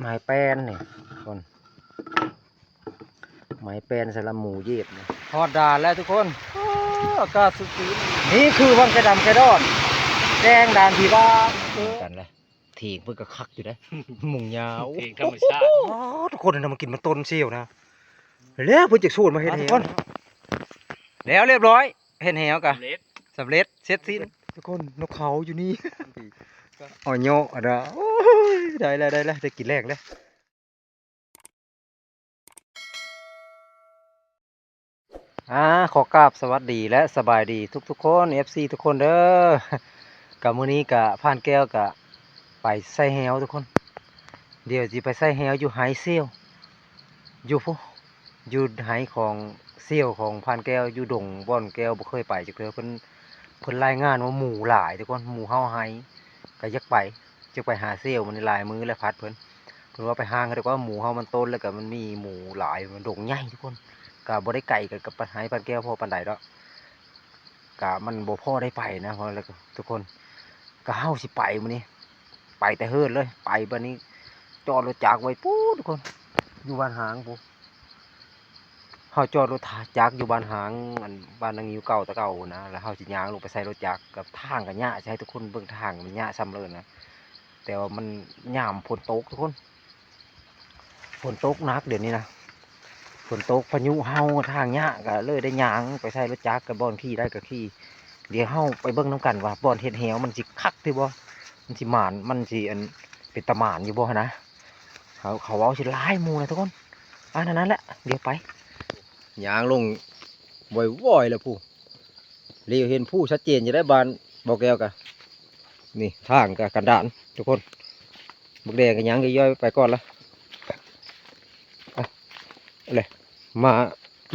ไม้แป้นนี่คนไม้แป้นสำหรับหมูเย็บนี่ทอดดานแล้วทุกคนอ้าวอากาศสุดสีนี่คือวังกระดำกระดอนแดงดานที่บ้านกันเลยถีงเพื่อกระคักอยู่ได้หมุงยาวเพลงธรรมชาติโอ้ทุกคนนะมากินมันต้นเซี่ยวนะแล้วเพิ่งจะสูตรมาเห็นทุกคนแล้วเรียบร้อย เห็นแหวกะเล็ดสำเร็จเสร็จสิ้นทุกคนนกเขาอยู่นี่ อ๋อโยอะเด้อได้แล้วได้แล้วได้กินแรกแล้วอ่าขอกราบสวัสดีและสบายดีทุกๆคน FC ทุกคนเด้อกับมื้อนี้กะผ่านแก้วกะไปใส่แฮวทุกคน เดี๋ยวสิไปใส่แฮวอยู่ไฮเซลอยู่พุอยู่ไฮของเซลของผ่านแก้วอยู่ดงบ่อนแก้วบ่เคยไปจักเทื่อเพิ่นเพิ่นรายงานว่าหมู่หลายทุกคนหมู่เฮาไฮ ก็ยากไปจะไปหาเซี่ยวมันหลายมือแล้วพัดเพิ่นเพิ่นว่าไปห้างก็ได้ว่าหมูเฮามันต้นแล้วก็มันมีหมูหลายมันดงใหญ่ทุกคนก็บ่ได้ไก่กับกับปันหาปันแก้วพอปานใดดอกก็มันบ่พอได้ไปนะเพราะแล้วทุกคนก็เฮาสิไปมื้อนี้ไปแต่เฮิดเลย ไปบัดนี้จอดรถจักรไว้ปู๊ทุกคน อยู่บ้านหางปู เฮาจอดรถจักรอยู่บ้านหางอันบ้านนางงิ้วเก่าตะเก่านะแล้วเฮาสิย่างลงไปใส่รถจักรกับทางก็ยะใช่ทุกคนเบิ่งทางมันยะซ้ำเลยนะแต่ว่ามันหยามฝนตกทุกคนฝนตกหนักเดี๋ยวนี้นะฝนตกพายุเฮาทางยะก็เลยได้ย่างไปใส่รถจักรกับบอนขี่ได้กับขี่เดี๋ยวเฮาไปเบิ่งน้ำกันว่าบอนเห็ดเหวมันสิคักที่บ่มันสิหมานมันสิอันเป็นตะหมานอยู่บ่นะเขาเขาเอาสิหลายมูนะทุกคนอันนั้นแหละเดี๋ยวไป ย่างลงบ่อยๆแล้วผู้เรียวเห็นผู้ชัดเจนจะได้บานบอกแก้วกะนี่ทางกับกันดานทุกคนบักแดงกันยังย่อยไปก่อนละเอาเลยมา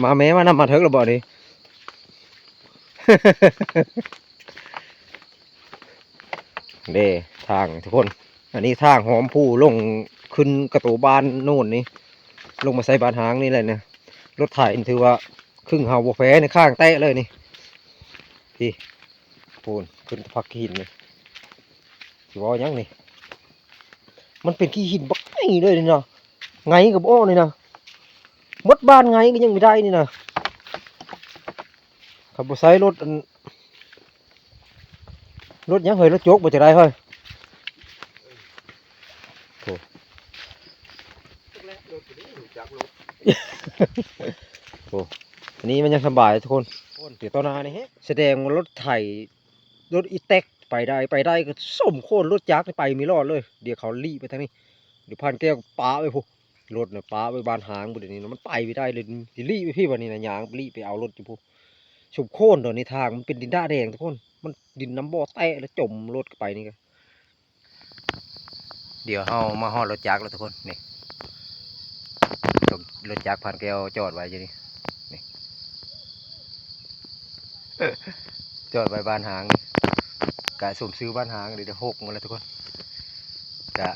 มาแม้มานำมาเถิกระบอกนี่เด้ทางทุกคน อันนี้ทางหอมผู้ลงขึ้นกระตูบานโน่นนี่ลงมาใส่บานหางนี่เลยเนี่ย รถไถนี่ถือว่าครึ่งเฮาบวแฟในข้างเตะเลยนี่พี่ปูนขึ้นพักหินเลยสิว่ายังนี่ มันเป็นขี้หินบักไงเลยนี่นะไงกับโอ้นี่นะมดบ้านไงก็ยังไม่ได้นี่นะขับรถไซรถรถยังเฮยรถโจกบ่จะได้เฮ้ยโถ่โอ้อั นนี้มันยังสบายทุกคนเดี๋ยวตอนหนานี่ฮะแสดงว่ารถไถรถอีแท็กไปได้ไปได้ก็ส้มโค่นรถจักรนี่ไปไม่รอดเลย เดี๋ยวเขาลี่ไปทางนี้เดี๋ยวพันแก้วป้าไปพวกรถเนี่ยป้าไปบานหางบุเดี๋ยวนี้นะมันไปไม่ได้เลยสิลี่ไปพี่วันนี้นะยางลี่ไปเอารถอยู่พวกชุบโค่นตอนนี้ทางมันเป็นดินด้าแดงทุกคน มันดินน้ำบ่อแตะแล้วจมรถไปนี่ก็เดี๋ยวเฮามาฮอดรถจักรแล้วทุกคนนี่ตรงรถจักรพันแก้วจอดไว้อยู่นี่นี่ จอดไว้บ้านหางกะสุ่มซื้อบ้านหางเดี๋ยวหกหมาแล้วทุกคนกะ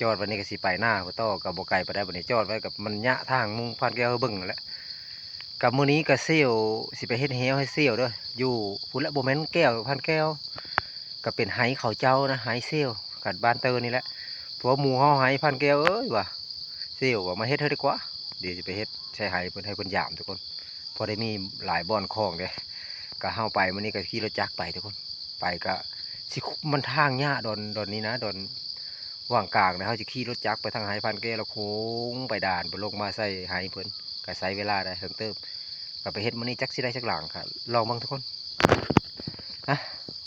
จอดวันนี้ก็สิไปหน้าพ่อต่อกับบไก่ไปได้วันนี้จอดไว้กับมันยะทางมุงพันแก้วเบิ่งนั่แหล้วกับมื้อนี้ก็เซี่ยวสิไปเฮ็ดเฮวให้เซี่ยวด้ออยู่พุ่นละบ่แมนแก้วพันแก้วก็เป็นไหเขาเจ้านะไหเซี่ยวกัดบ้านเตอร์นี่แหละเพราะว่าหมู่เฮาไหพันแก้วเอ้ยว่ะเซี่ยวว่ามาเฮ็ดเฮาดีกว่าเดี๋ยวสิไปเฮ็ดใช้ไหเพิ่นให้เพิ่นยามทุกคนพอได้มีหลายบ่อนคลองเด้ ก็เฮาไปมื้อนี้ก็ขี่รถจักรไปทุกคน ไปก็สิคุมันทางหญ้าดอนดอนนี้นะดอนว่างกลางนะเขาจะขี่รถจักรไปทางไหพันแก้วแล้วโค้งไปด่านไปลงมาใส่ไหเพิ่นก็ใช้เวลาได้เพิ่มเติมก็ไปเฮ็ดมื้อนี้จักสิได้จักหลังค่ะลองบ้างทุกคนฮะ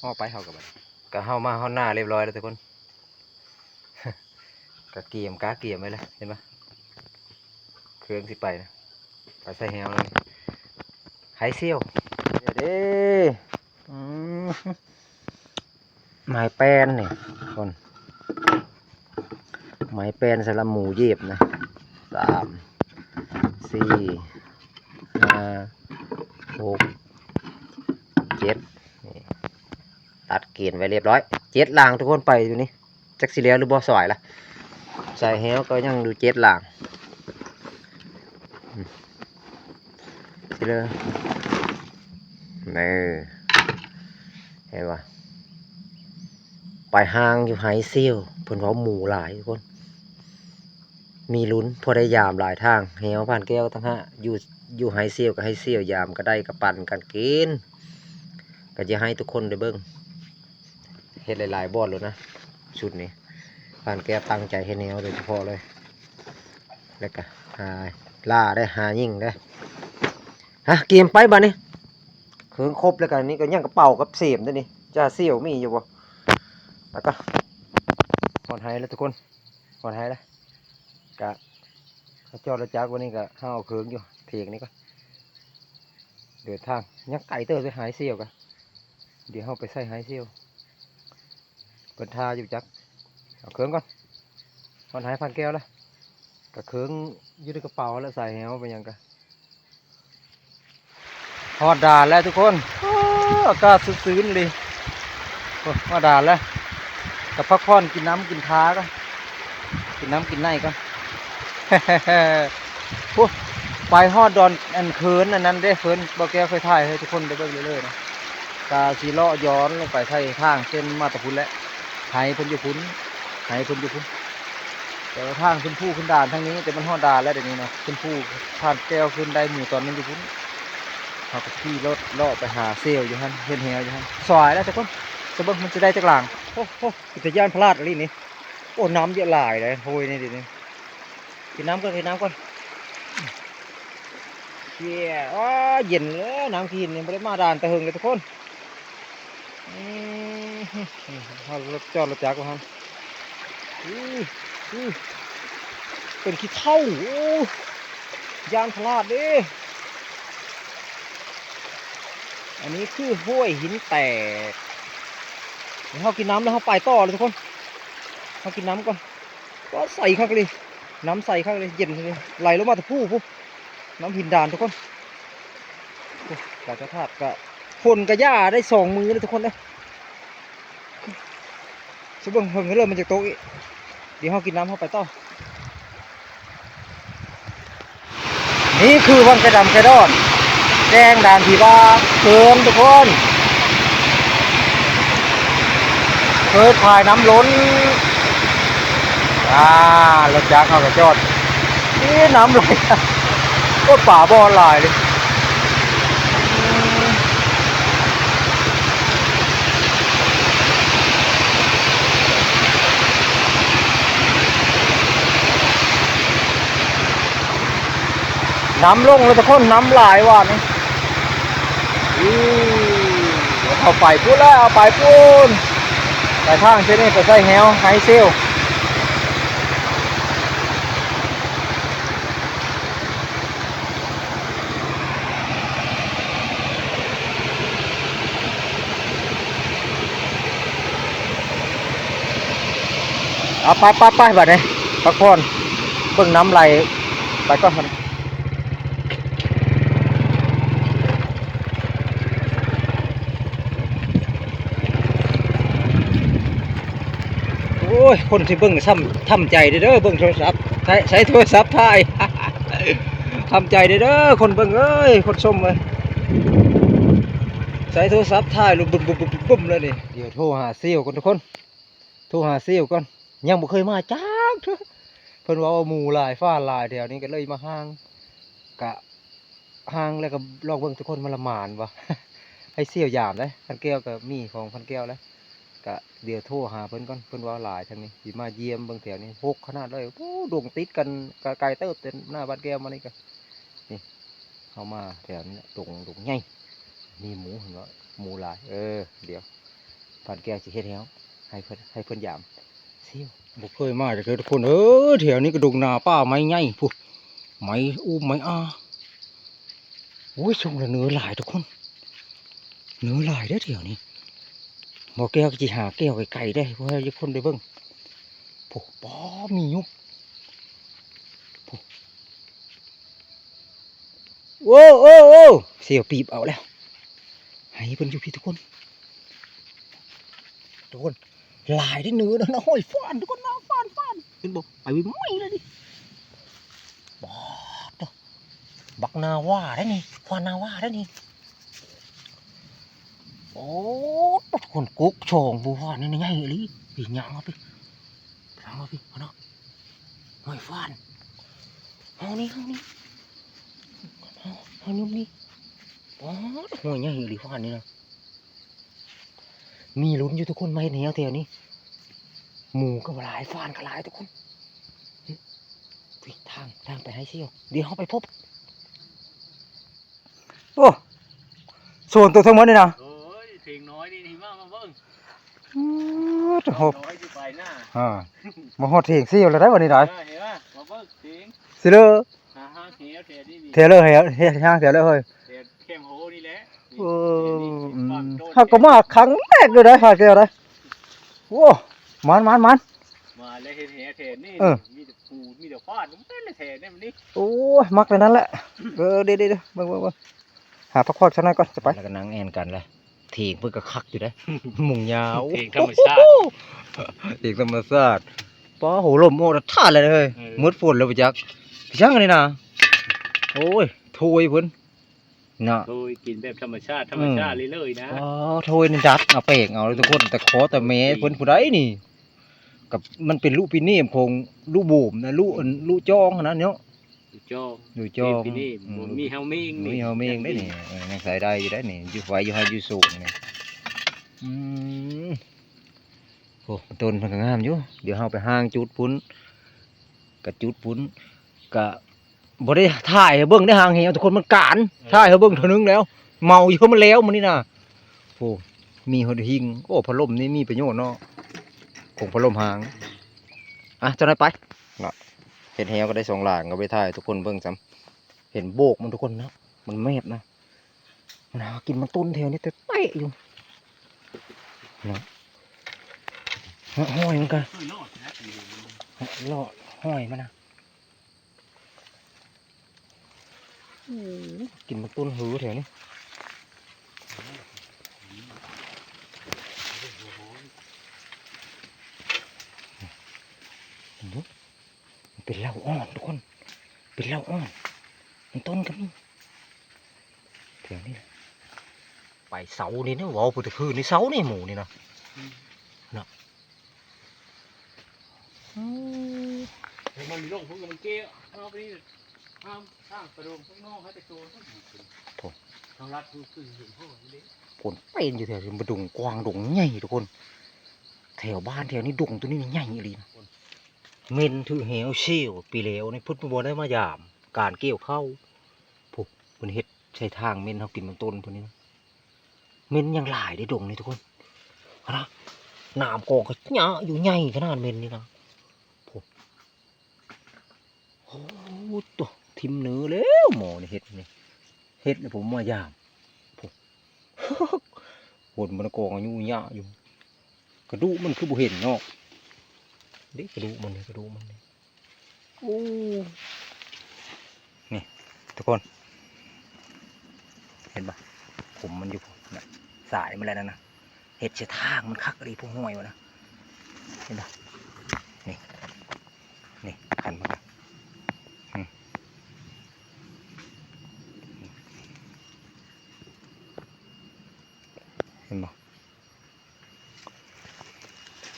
ออกไปเฮากับก็เฮามาเฮาหน้าเรียบร้อยแล้วทุกคนก็เกียมกาเกียมไว้แล้วเห็นปะเครื่องสิไปนะไปใส่แฮวเลยไหเซียว ดี๋ยวเด้อืมไม้แป้นนี่คนไม้แป้นสำหรับหมูเย็บนะสามสี่ห้าหกเจ็ดตัดเกณฑ์ไว้เรียบร้อยเจ็ดลางทุกคนไปอยู่นี่จักสิเหลียหรือบ่สวยล่ะใส่แฮวก็ยังดูเจ็ดลางสิเลยนี่เห็นปะ ไปห้างอยู่ไฮซียวเพิ่นเว่าหมูหลายทุกคน มีลุ้นพอได้ยามหลายทางแหวผ่านแก้วทั้งห้าอยู่อยู่ไฮซียวกับไฮซียวยามก็ได้กับปั่นกันกินก็จะให้ทุกคนได้เบิ้งเฮ็ดหลายๆบอดเลยนะชุดนี้ผ่านแก้วตั้งใจให้แนวโดยเฉพาะเลยแล้วก็หาล่าได้หายิ่งได้ฮะเกมไปบ้านี่เครื่องครบแล้วกันนี่ก็ยังกระเป๋ากับเสียมด้วยนี่จ้าเสี่ยวมีอยู่บ่ แล้วก็หอดไฮแล้วทุกคนหอดไฮแล้วกะเขาจอดรถจักรวันนี้ก็ห้าเอาเครื่องอยู่เถียงนี่ก็เดินทางยังไก่เตอร์ไปหายเสี่ยวกันเดี๋ยวเราไปใส่หายเสี่ยวเปิดทาอยู่จักเอาเครื่องก่อนหอดไฮพันแก้วแล้วกะเครื่องอยืดในกระเป๋าแล้วใส่แหวไปยังกันฮอดด่าแล้วทุกคนอ้าวอากาศซื้นๆเลยโอ้มาด่าแล้ว กับพักผ่อนกินน้ำกินท้าก็กินน้ำกินในก็โอ้ไปฮอดดอนอันเคินอันนั้นเด้เคินบอกแกเคยถ่ายให้ทุกคนได้เบิ่งเรื่อยๆนะกาสีเลาะย้อนลงไปใส่ทางเส้นมาตะพุนแล้วห้เพุ่นอยู่พุนห้เพุ่นอยู่พุนแต่ว่าทางขึ้นผู้ขึ้นด่านทางนี้แต่มันหอดด่านแล้วเดี๋ยวนี้นะขึ้นผู้ผ่านแก้วขึ้นได้หมู่ตอนนั้นอยู่พุ่นเขาก็ขี่รถเลาะไปหาเซลอยู่ฮันเห็นแหวอยู่ฮันสายแล้วทุกคนจะเบิ่งมันจะได้จากหลัง โอ้โหอุทยานพลาดอะไรนี่โอ้น้ำเยอะหลายเลยโหยนี่ดินี่กินน้ำก่อนกินน้ำก่อนเชี่ยอ้าเย็นเลยน้ำกินนี่ไม่ได้มาด่านตะเฮงเลยทุกคนอืมเอารถจอดรถจักรก่อนอู้อู้เป็นขี้เท่าโอ้ยานพลาดด้อันนี้คือห้วยหินแตก ดี๋ยวเรากินน้ำแล้วเราไปต่อเลยทุกคนเรากินน้ำก่อนก็ใส่ข้างเลยน้ำใส่ข้างเลยเย็นเลยไหลลงมาแต่ผู้ผู้น้ำหินด่านทุกคนกาจะทาดกะฝนกะหญ้าได้สองมือเลยทุกคนเลยสเบิ่งเพิ่งเริ่มมันจากโต๊ะอีเดี๋ยวเรากินน้ำเข้าไปต่อนี่คือวังกระดำกระดอนแดงด่านผีบาเติมทุกคน เคยพายน้ำล้นอ่ารถจักรเขากระจอดนี่น้ำไหลก็ป่าบอลลายเลยน้ำลงเลยทุกคนน้ำหลายว่ะนี่อีเอาไปพูดแล้วเอาไปพูน ไปทางเช่นนี้ไปใส่แฮวไฮเซลเอาไปไปไปแบัดนี้พักผ่อนเบิ่งน้ำไหลไปก็ทัน อ้ย คนที่เบิ่งซ้ำทำใจเด้อเบิ่งโทรศัพท์ใช้ใช้โทรศัพท์ถ่ายทำใจเด้อคนเบิ่งเอ้ย คนชมเลยใช้โทรศัพท์ถ่ายลุบุ่มบุ่มบุ่มบุ่มเลยนี่เดี๋ยวโทรหาเซลลก่อนทุกคน โทรหาเซลลก่อน ยังบ่เคยมาจ้าเถอะเพิ่นว่าว่าหมูลายฟ้าลายแถวนี้ก็เลยมาห้างกะห้างแล้วก็ลองเบิ่งทุกคนมาละหมานวะให้เสี่ยวยามเลยพันแก้วก็มีของพันแก้วแล้ว ก็เดี๋ยวโทรหาเพิ่นก่อนเพิ่นว่าหลายทางนี้สิมาเยี่ยมเบิ่งแถวนี้พกขนาดเลยโอ้ดงติดกันกะไกลเติบเต็มหน้าบ้านแก้วมานี่ก็นี่เข้ามาแถวนี้ดงดงใหญ่มีหมูเห็นว่าหมูหลาย เออ เดี๋ยวบ้านแก้วสิเฮ็ดแล้วให้เพิ่นให้เพิ่นยามเซี่ยวบ่เคยมาจักเทื่ทุกคนเออแถวนี้ก็ดงนาป้าไม้ใหญ่พุไม้อู้ไม้อาโอ้ยชงละเนื้อหลายทุกคน เนื้อหลายเด้แถวนี้ หมอแก้วจะหาแก้วไก่ได้เพราะให้ทุกคนได้เบิ่งโอ้ปอมียุบโอ้โอ้โอ้โอ้เสียวปีบเอาแล้วให้เพิ่นอยู่พี่ทุกคนทุกคนลายได้เนื้อนะนะห้อยฟานทุกคนนะฟานฟานเป็นบอกไปวิ่งไม่เลยดิบอดเด้อบักนาว่าได้นี่ฟานนาว่าได้นี่ โอ้คนกุ๊กโชงบัวนี่ใหญ่เลยพี่ยางเอาไปทางเอาไปเอาเนาะหอยฟานห้องนี้ห้องนี้ห้องห้องยุบนี่อ๋อหัวใหญ่หรือว่านนี่นะมีลุ้นอยู่ทุกคนไหมแนวแถวนี้หมูก็หลายฟานก็หลายทุกคนเฮ้ยเฮ้ยทางทางไปให้เชี่ยวเดี๋ยวเขาไปพบโอ้ส่วนตัวทั้งหมดนี่นะ โอ้ยเพลงน้อยนี่นี่มามาเบิ่ง อ๋อ จะหบน้อยอยู่ไปหน้าอ่ามาหอดเถียงเซี่ยวแล้วได้วันนี้ได้เออเห็นป่ะมาเบิ่งเพลงสิเลอหาห้างเหี่ยวเทนี่นี่เทเลอร์เฮียเฮียช่างเทเลอร์เฮ้ยเทเข้มโหนี่แหละเออนี่อืฟังมโดนเขาก็มาครั้งแรกเลยนะพาแก้วนะโอ้มันมันมันมาแล้วเห็นเหี่ยวเทนี่เออมีแต่ปูมีแต่ฟาดมันเป็นเลยเทนี่มันนี่โอ้ยมักเลยนั่นแหละเออเดี๋ยวเดี๋ยวเดี๋ยวเบิ่งเบิ่งเบิ่งหาพักผ่อนสักหน่อยก่อนจะไปแล้วก็นั่งแอนกันเลย ถีงเพื่อก็คักอยู่ได้อหมุงยาวเพลงธรรมชาติถีงธรรมชาติป้าโหลมโอ้ท่าเลยเฮ้ยเออ มืดฝนแล้วไปจักพี่ช่างอันนี้นะโอ้ยโทยเพิ่นน่ะ โดยกินแบบธรรมชาติธรรมชาติเลยเลยนะ อ๋อโทยนี่จัดเอาเปกเอาเลยทุกคนแต่ขอแต่เมเพิ่นผู้ใดนี่ กับมันเป็นลูกปีนี่คงลูกบูมนะลูกอันลูกจองนะเนาะ อยู่จองลูกจองปีนี่อืบ่มีเฮามีงมีเฮาเมงได้นี่เออยังใส่ได้อยู่ได้นี่อยู่ไฟอยู่ให้อยู่สูงนี่อืมโอ้ต้นมันก็งามอยู่เดี๋ยวเฮาไปห้างจุดพุ้นกับจุดพุ้นก็บ่ได้ถ่ายให้เบิ่งได้ห่างเหี่ยวทุกคนมันกานถ่ายให้เบิ่งเท่านึงแล้ว เมาอยู่มันแล้วมันนี่น่ะโอ้มีหดหิงโอ้พัดลมนี่มีประโยชน์เนาะคงพัดลมหางอะเจะได้ไปเนาะ เห็นเหี่ยวก็ได้สองหลางก็ไปถ่ายทุกคนเบิ่งซ้ำเห็นโบกมันทุกคนนะมันแมบนะมันหากินมันต้นแถวนี้แต่เตะอยู่เนาะห้อยมันกันเฮ้ยรอดนะเลาะห้อยมันนะกินมันต้นหือแถวนี้เห็นดูมัน เป็นเหล้าอ่อนทุกคน เป็นเหล้าอ่อนมันต้นกันนี่แถวนี้นะไปเสานี่นะเว้าวพุทธคืนนี่เสานี่หมูนี่นะเนาะอืมเฮ้ยมันมีโรคพวกมันเกี้ยวเอาไปนี่ห้ามสร้างประโดมข้างนอกให้ไปโซนทางรัฐคือคือถึงพ่อนี่เด้ผลเป็นอยู่แถวนี้มาดุงกวางดุงใหญ่ทุกคน แถวบ้านแถวนี้ดุงตัวนี้นี่ใหญ่อีหลีนะ เมนถือเหวเชี่ยวปีเหลวในพุทธบได้มายาม การเกี่ยวเข้าผูกมันเฮ็ดใช้ทางเมนเขากินมันต้นพวกนี้นะเมนยังหลายได้ดงนี่ทุกคนนะหนามกองก็หยาอยู่ใหญ่ขนาดเมนนี่นะผูกโอ้ตัวทิมเนื้อแล้วหมอนี่เฮ็ดนี่เฮ็ดนี่ผมมายามหนมันกองอายุยะอยู่ กระดูกมันคือบุเห็นเนาะ ด็กระดูกมันนี่กระดูกมันนี่โอ้นี่ทุกคน เห็นปะผมมันอยู่นะสายมันแล้วนะนะเห็ดเสียทางมันคักอะไรพวกห้อยวะนะเห็นปะนี่นี่ขันมาเห็นปะ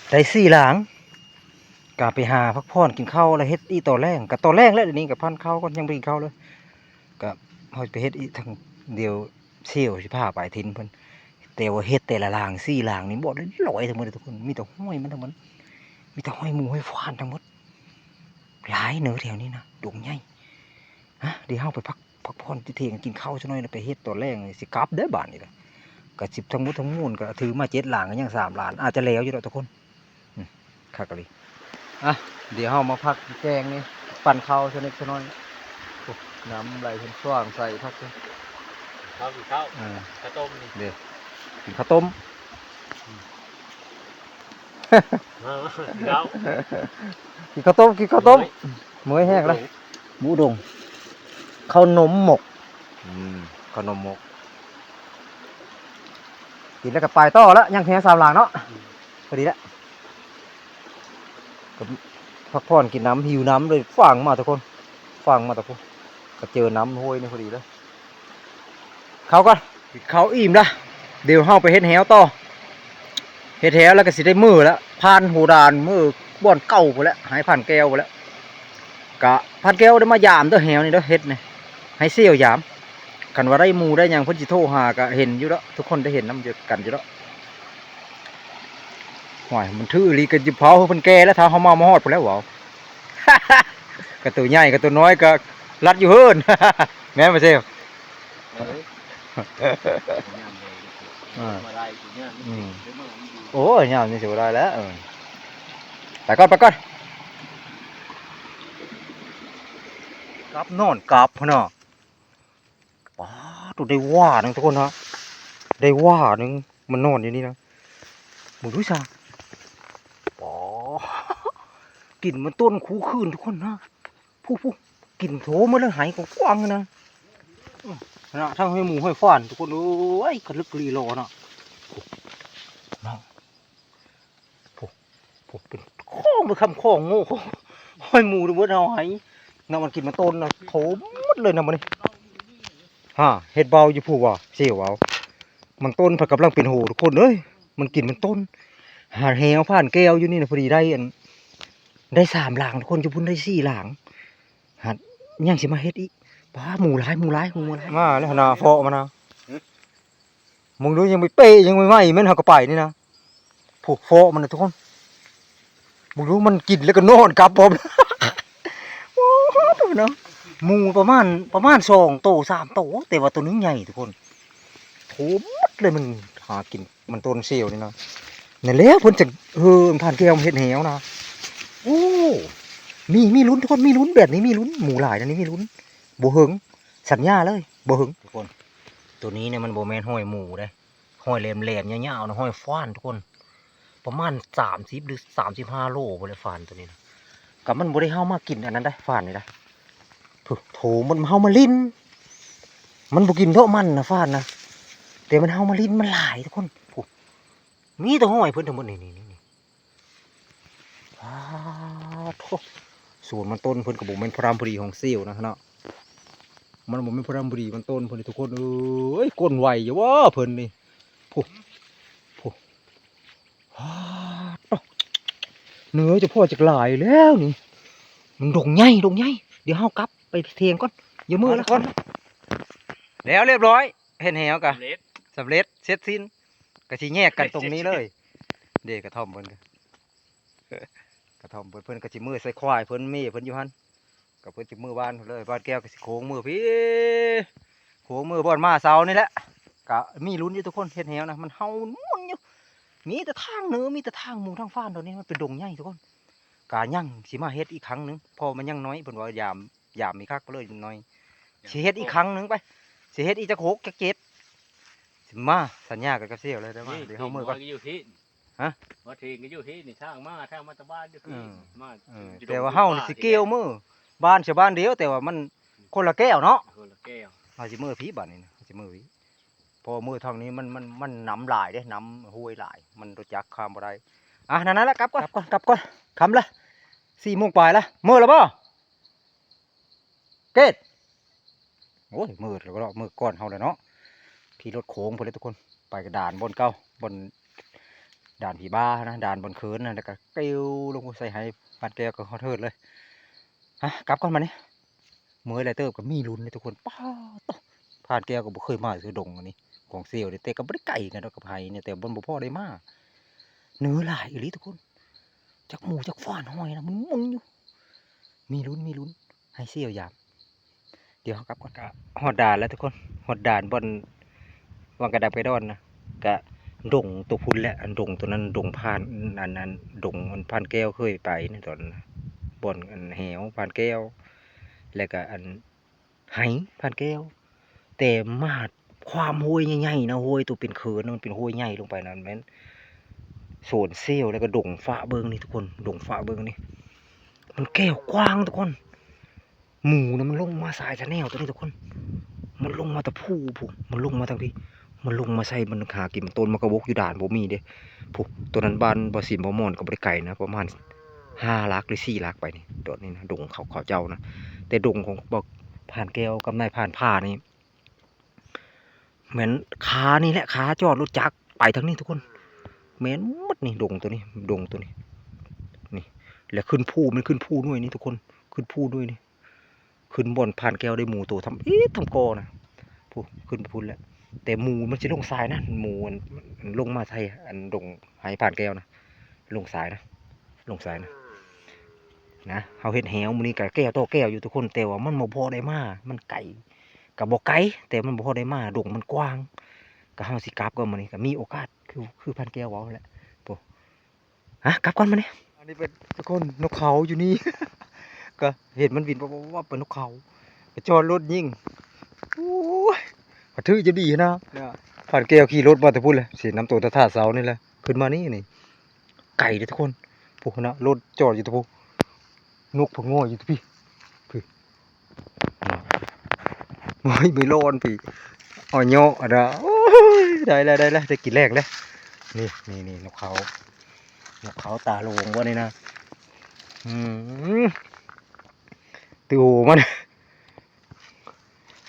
ได้สี่หลัง กาไปหาพักผ่อนกินข้าวแล้วเฮ็ดอีต่อแรงกับต่อแรงแล้วเดี๋ยวนี้กับพันข้าวก็ยังบ่กินข้าวเลยก็เฮาไปเฮ็ดอีทางเดียวเสี่ยวสิพาไปทินเพิ่นแต่ว่าเฮ็ดแต่ละหลางสี่หลางนี่บ่ได้ลอยทั้งหมดเลยทุกคนมีแต่ห้อยมันทั้งหมดมีแต่ห้อยหมูห้อยฟานทั้งหมดหลายเนื้อแถวนี้นะดงใหญ่ฮะเดี๋ยวเฮาไปพักพักผ่อนที่เทียงกินข้าวซะหน่อยแล้วไปเฮ็ดต่อแรงสิกลับเด้อบ้านนี่ล่ะก็สิบทั้งหมดทั้งมวลก็ถือมาเจ็ดหลังก็ยังสามหลาน อาจจะแล้วอยู่แล้วทุกคนคักกะลี อะ เดี๋ยวเฮามาพักแกงนี่ ปั่นข้าวชนิดชน้อยโอ้น้ำไหลเป็นช่วงใส่พักเลยข้าวคือข้าวอ่าข้าวต้มนี่เดี๋ยวกินข้าวต้มเออข้าวกินข้าวต้มกินข้าวต้มมื้อแห้งแล้วหมูดงข้าวนมหมกอืมข้าวนมหมก กินแล้วก็ไปต่อแล้วยังแค่สามหลังเนาะพอดีแล้ว ก็พักผ่อนกินน้ำหิวน้ำเลยฟังมาทุกคนฟังมาทุกคนก็เจอน้ำห้วยนี่พอดีเลยเขาก็เขาอิ่มละเดี๋ยวเฮาไปเฮ็ดแหวต่อเฮ็ดแหวแล้วก็สิได้มือแล้วผ่านหูดานมือบ่อนเก่าไปแล้วหายผ่านแก้วไปแล้วกะไปพันแก้วได้มายามเด้อแหวนี่เด้อเฮ็ดนี่ให้เสี่ยวยามกันว่าได้มูได้ยังเพิ่นสิโทรหาก็เห็นอยู่แล้วทุกคนได้เห็นนํอยู่กันอยู่แล้ว หอยมันถืออีหลีก็สิเผาเพิ่นแก่แล้วถ้าเฮามามาฮอดพุ่นแล้วเว้าก็ตัวใหญ่ก็ตัวน้อยก็รัดอยู่เฮินแม่นบ่เซ่เอออ่ามาได้อยู่เนี่ยอืมเดี๋ยวมันอยู่โอ้ยยามนี่สิบ่ได้แล้วเออไปก่อนไปก่อนกลับนอนกลับพุ่นน่ะป้าดูได้ว่าหนึงทุกคนฮะได้ว่าหนึงมันนอนอยู่นี่นะมึงดูซะป๋อ กลิ่นมันต้นคูคืนทุกคนนะผู้ผู้กลิ่นโถมันแล้วหายกว้างนะนะทั้งให้หมูให้ฟ้านทุกคนโอ้ยกระลึกระลีรอเนาะผมผมเป็นข้องเป็นคำข้องโง่ห้อยหมูหรือว่าเอาไหน้ำมันกินมาต้นนะโถหมดเลยนะมันนี่ฮะเห็ดเบาอยู่ผู้ว่าเสียวเอามันต้นผักกำลังเป็นโหทุกคนเอ้ยมันกินมันต้น หาแหวผ่านแก้วอยู่นี่นะพอดีได้อัน ได้สามหลังทุกคนจะพุ่นได้สี่หลังหัดยังสิมาเฮ็ดอีกป้าหมูร้ายหมูร้ายหมูร้ายมาแล้วนาฟอมานะมึงดูยังไม่เป้ยังไม่ไหมแม่นหักกระไปนี่นะผูกฟอมันนะทุกคนมึงรู้มันกินแล้วก็นอนกลับผมโอ้โหเนาะหมูประมาณประมาณสองโตสามโตแต่ว่าตัวนึงใหญ่ทุกคนโถมดเลยมันหากินมันต้นเซียวนี่นะนั่นแล้วเพิ่นจะเออผ่านแก้วเห็ดเหวนะ โอ้มีมีลุ้นทุกคนมีลุ้นแบบนี้มีลุ้นหมูหลายนะนี่มีลุ้นบ่หึงสัญญาเลยบ่หึงทุกคน ตัวนี้เนี่ยมันบ่แม่นห้อยหมูเด้ห้อยแหลมๆยาวๆนะห้อยฟ้านทุกคน ประมาณสามสิบหรือสามสิบห้าโลบริฟานตัวนี้นะกับมันบริเฮามากินอันนั้นได้ฟานนี่ได้โถโถมันเฮามาลิ้น มันบ่กินเท่ามันนะฟานนะแต่มันเฮามาลิ้นมันหลายทุกคนโอ้มีแตัวห้อยเพิ่นทั้งหมดนี่นี่นี่นี่ว้า วโถส่วนมันต้นเพิ่นกับบุเป็นพรามบุรีของเซียวนะเนาะมันบ่เป็นพรามบุรีมันต้นเพิ่นนี่ทุกคนเอ้ยก้นไหวอยู่ว่าเพิ่นนี่ฮ่าเอ้าเนื้อจะพ่อจากหลายแล้วนี่มันดงใหญ่ดงใหญ่เดี๋ยวเฮากลับไปเทียงก่อนอย่ามือแล้วก่อนแล้วเรียบร้อย เห็นแหวกะเล็ดสำเร็จเสร็จสิ้นกะสิแยกกันตรงนี้เลย เด็กกระท่อมเพิ่นก็ก ระท่อมเพิ่นเพิ่นกะสิมือใส่ควายเพิ่นมีเพิ่นอยู่หั่นกับเพิ่นสิมือบ้านเพิ่นเลยบ้านแก้วกะสิโค้งมือพี่โค้งมือบ่อนมาเสานี่แหละกะมีลุ้นอยู่ทุกคนเฮ็ดแหวนะมันเฮาม่วนอยู่มีแต่ทางเหนือมีแต่ทางหมู่ทางฟ้านตอนนี้มันเป็นดงใหญ่ทุกคนกายั่งสิมาเฮ็ดอีกครั้งหนึงพอมันยังน้อยเพิ่นว่ายามยามมีคักก็เลยน้อยสิเฮ็ดอีกครั้งหนึงไปสิเฮ็ดอีกจักหกจักเจ็ดสิมาสัญญากับกระเซียวเลยได้อมาเดี๋ยวเฮามือก่อนอยู่ที่ ฮะว่าทีก็อยู่ที่นี่ทางมาทางมาตะบ้านอยู่ที่อืมมาเออแต่ว่าเฮานี่สิเกี่ยวมือบ้านชาวบ้านเดียว แต่ว่ามันคนละแก้วเนาะคนละแก้วเฮาสิมือผีบัดนี้นะเฮาสิมือผีเพอมือทางนี้มันมันมันน้ำหลายเด้น้ำห้วยหลาย มันรู้จักข้ามบ่ได้อะนั่นนั่นละกลับก่อนกลับก่อนกลับก่อนคำละสี่โมงปลายละมือแล้วบ่เกตโอ้ยมืดแล้วก็เนาะมืดก้อนเฮาเลยเนาะพี่รถโค้งพอเลยทุกคนไปกับด่านบนเก้าบน ด่านผีบ้านะด่านบนเคินนะแล้วก็เกลียวลงใส่ให้ปานแก้วก็ขอเทิดเลยฮะกลับก่อนมานี่เมื่อไรเติบก็มีลุ้นเลยทุกคนป้าตอผ่านแก้วก็บ่เคยมาซื้อดงอันนี้ของเซียวเนี่ยแต่ก็บ่ได้ไก่กันดอกกับไผเนี่ยแต่บนบ่พอได้มาเนื้อหลายอีหลีทุกคนจักหมูจักฟ้านห้อยนะมันมุนอยู่ มีลุ้นมีลุ้นให้เซียวยามเดี๋ยวเขากลับก่อนกะหอดด่านแล้วทุกคนหอดด่านบนวังกระดับกระดอนนะกะ ดงตัวพุนแหละอันดงตัวนั้นดงพานอันนั้นดงอันพานแก้วเคยไปในตอนนั้นบนอันแหวพานแก้ว แล้วก็อันไหพานแก้ว แต่มาดความห้วยใหญ่ๆนะห้วยตัวเป็นเขินนะมันเป็นห้วยใหญ่ลงไปนั่นแม่นโซนเซลแล้วก็ดงฟ้าเบิงนี่ทุกคนดงฟ้าเบิงนี่มันแก้วกว้างทุกคน หมูนะมันลงมาสายชาแนลตัวนี้ทุกคน มันลงมาแต่ผู้ผู้มันลงมาทางพี่ มันลงมาใส่มันหากินมันต้นมันกระบกอยู่ด่านบ่มีเด้ผู้ตัวนั้นบ้านบ่สิมบ่มอนกับบริไก่นะ ประมาณห้าลักหรือสี่ลักไปนี่ตัวนี้นะดงเขาเขาเจ้านะแต่ดงของบอกผ่านแก้วกับนายผ่านผ้านี่เหมือนขานี่แหละขาจอดรถจักรไปทางนี้ทุกคนเหม็นมดนี่ดงตัวนี้ดงตัวนี้นี่แล้วขึ้นผู้มันขึ้นผู้ด้วยนี่ทุกคนขึ้นผู้ด้วยนี่ขึ้นบนผ่านแก้วได้หมูตัวทำอีทำกอนะพูขึ้นพุ่นแล้ว แต่หมูมันจะลงทรายนะหมูมันมันลงมาไทยอันลงหายผ่านแก้วนะลงทรายนะลงทรายนะนะเขาเห็นแหวมันนี่กับแก้วโตแก้วอยู่ทุกคนแต่ว่ามันบ่พอได้มามันไก่กับบ่ไก่แต่มันบ่พอได้มาดงมันกว้างก็เฮาสิกลับก็มันนี่ก็มีโอกาสคือคือพันแก้วว้าแหละโปฮะกลับก่อนมาเนี่ยอันนี้เป็นทุกคนนกเขาอยู่นี่ ก็เห็นมันบินว่าว่าเป็นนกเขาจอดรถยิงโอ้ย มาถือจะดีนะผ่านแก้วขี่รถมาแต่พูดเลยเสียน้ำตัวตะท่าเสานี่แหละขึ้นมานี่นี่ ไก่เลยทุกคนพวกนะรถจอดอยู่ตะพูนกพงงออยู่ตะพี่พี่ไม่ไม่ร้อนพี่อ่อยโยอะนะโอ้ยได้แล้วได้แล้วจะกินแรกแล้วนี่นี่นี่นกเขานกเขาตาโลงวะนี่นะอืมติวมัน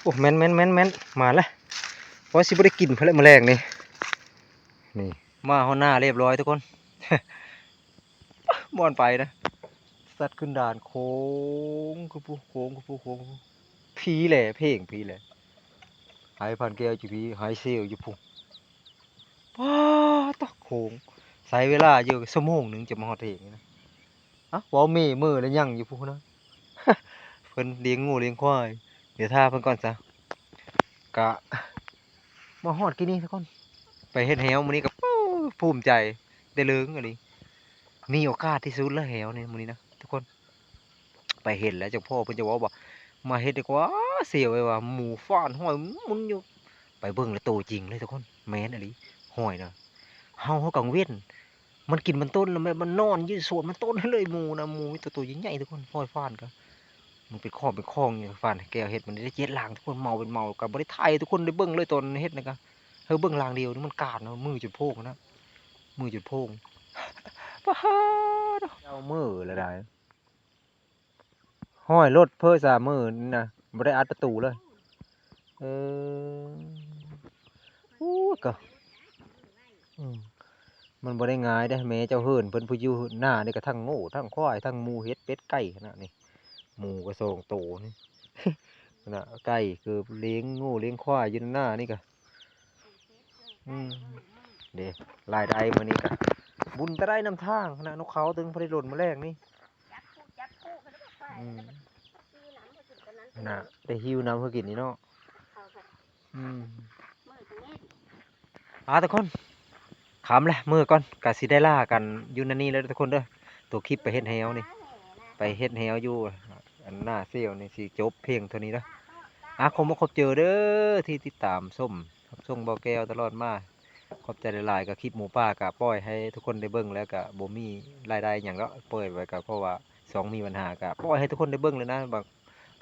โอ้แม่นแม่นแม่นแม่นมาแล้ว เพราะสิบ่ได้กินเพนแหละแมลงนี่นี่มาหัวหน้าเรียบร้อยทุกคนบอนไปนะสัตว์ขึ้นด่านโค้งคือผู้โค้งคือผู้โค้งผีแหละเพลงผีแหละหายพันแก้วอยู่ผีหายเซลอยู่ผู้ป้าตะโค้งใช้เวลาอยู่ชั่วโมงหนึ่งจะมาฮอดเพลงนะอะว้าเม่มือแล้วยังอยู่ผู้นะเพิ่นเลี้ยงงูเลี้ยงควายเดี๋ยวท่าเพิ่นก่อนซะกะ มาฮอดกินนี่ทุกคน ไปเฮ็ดแหวมื้อนี้ก็ภูมิใจได้เลิงอะดิมีโอกาสที่สุดแล้วแหวนี่มื้อนี้นะทุกคน ไปเห็นแล้วเจ้าพ่อเพิ่นจะเว้าว่ามาเฮ็ดดีกว่าเสียวไว้ว่าหมูฟ้านห้อยมุนอยู่ ไปเบิ่งแล้วโตจริงเลยทุกคน แม่นอะดิห้อยนะเฮาเฮากังเว้นมันกินมันต้นแล้วมันมันนอนยู่สวนมันต้นเลยหมูนะหมูมีตัวตัวใหญ่ๆทุกคนห้อยฟ้านก็ มันเป็นข้อเป็นข้องอย่างฟันแก้วเห็ดมันได้เจ็ดลางทุกคนเมาเป็นเมากับบริไทยทุกคนได้เบิ้งเลยตอนเฮ็ดนะกะเฮ้ยเบิ้งลางเดียวนี่มันกาดนะมือจุดโพกนะมือจุดโพงป้าฮาเอามือละได้ห้อยรถเพื่อสามมือนี่นะบ่ได้อัดประตูเลยเอออู้ก็มันบ่ได้ง่ายได้แม่เจ้าเฮิรนเพิ่นผู้อยู่หน้านี่ก็ทั้งโง่ทั้งควายทั้งมูเฮ็ดเป็ดไก่ขนาดนี้ หมูก็ส่งโตนี่นะไก่คือเลี้ยงงูเลี้ยงควายอยู่หน้านี่ก็อืมเด็รายได้มานี่ก็บุญตะได้นำทางนะนกเขาตึงพอได้หล่นมาแรกนี่อืมนะได้หิวน้ำเพื่อกินนี่เนาะอืมอ่าทุกคนขำเลยมือก่อนกะสิได้ล่ากันอยู่นั่นนี่แล้วทุกคนเด้อตัวคลิปไปเฮ็ดแฮวนี่ ไปเฮ็ดแฮวอยู่ อันหน้าเซี่ยวนี่สิจบเพียงเท่านี้นะอะคงมาคบเจอเด้อที่ติดตามส้มครับส่งเบาแก้วตลอดมาขอบใจหลายๆกับคลิปหมูป่ากะปล่อยให้ทุกคนได้เบิ่งแล้วกะบ่มีรายได้หยังล้วปล่อยไว้กะเพราะว่าสองมีปัญหากะปล่อยให้ทุกคนได้เบิ่งเลยนะบาง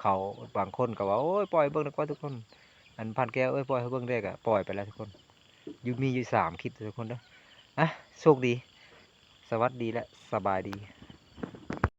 เขาบางคนก็ว่าโอ้ยปล่อยเบิ่งดีกว่าทุกคน อันพันแก้วเอ้ยปล่อยให้เบิ่งได้กะปล่อยไปแล้วทุกคนยูมีอยู่สามคลิปทุกคนเด้ออะโชคดี สวัสดีและสบายดี